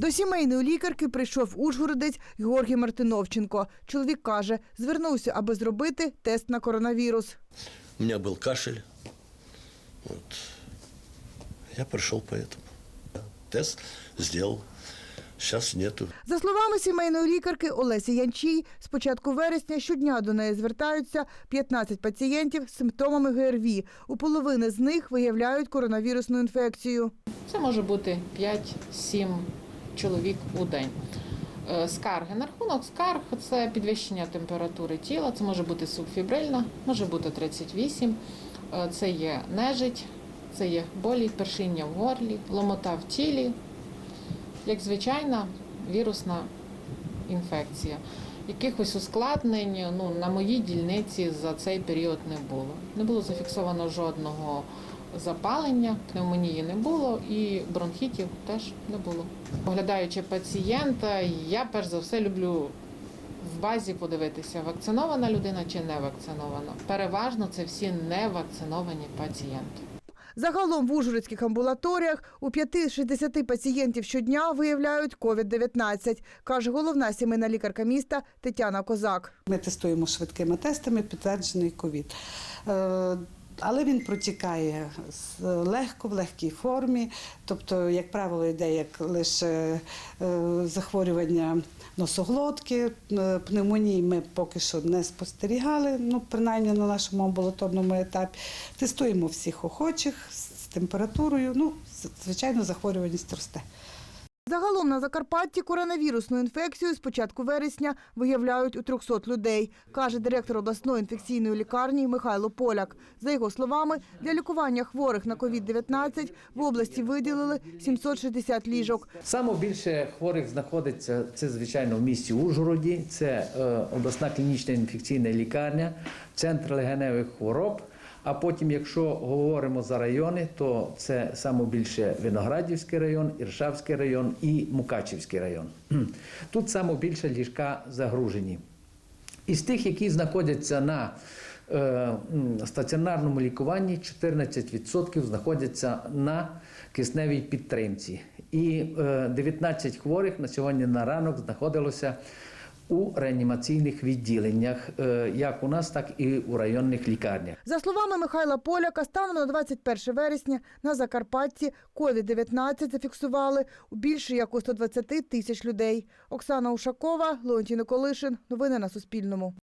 До сімейної лікарки прийшов ужгородець Георгій Мартиновченко. Чоловік каже, звернувся, аби зробити тест на коронавірус. У меня был кашель. Вот. Я пришел поэтому. Тест сделал. Сейчас нету. За словами сімейної лікарки Олесі Янчій, з початку вересня щодня до неї звертаються 15 пацієнтів з симптомами ГРВІ. У половини з них виявляють коронавірусну інфекцію. Це може бути 5-7 чоловік у день. Е, Скарги. На рахунок скарг це підвищення температури тіла, це може бути субфібрильна, може бути 38, е, це є нежить, це є болі, першиння в горлі, ломота в тілі, як звичайна вірусна інфекція. Якихось ускладнень ну, на моїй дільниці за цей період не було. Не було зафіксовано жодного запалення, пневмонії не було і бронхітів теж не було. Оглядаючи пацієнта, я перш за все люблю в базі подивитися, вакцинована людина чи не вакцинована. Переважно це всі невакциновані пацієнти. Загалом в ужгородських амбулаторіях у 5-60 пацієнтів щодня виявляють COVID-19, каже головна сімейна лікарка міста Тетяна Козак. Ми тестуємо швидкими тестами підтверджений ковід. Але він протікає легко, в легкій формі. Тобто, як правило, йде як лише е, захворювання носоглотки. Е, Пневмонії ми поки що не спостерігали, ну принаймні на нашому амбулаторному етапі. Тестуємо всіх охочих з температурою. Ну, звичайно, захворюваність росте. Загалом на Закарпатті коронавірусну інфекцію з початку вересня виявляють у 300 людей, каже директор обласної інфекційної лікарні Михайло Поляк. За його словами, для лікування хворих на COVID-19 в області виділили 760 ліжок. Саме більше хворих знаходиться це, звичайно, в місті Ужгороді. Це е, обласна клінічна інфекційна лікарня, центр легеневих хвороб. А потім, якщо говоримо за райони, то це саме більше Виноградівський район, Іршавський район і Мукачівський район. Тут саме ліжка загружені. Із тих, які знаходяться на е, стаціонарному лікуванні, 14% знаходяться на кисневій підтримці. І е, 19 хворих на сьогодні на ранок знаходилося у реанімаційних відділеннях, е, як у нас, так і у районних лікарнях. За словами Михайла Поляка, станом на 21 вересня на Закарпатті COVID-19 зафіксували у більше як у 120 тисяч людей. Оксана Ушакова, Леонтій Николишин. Новини на Суспільному.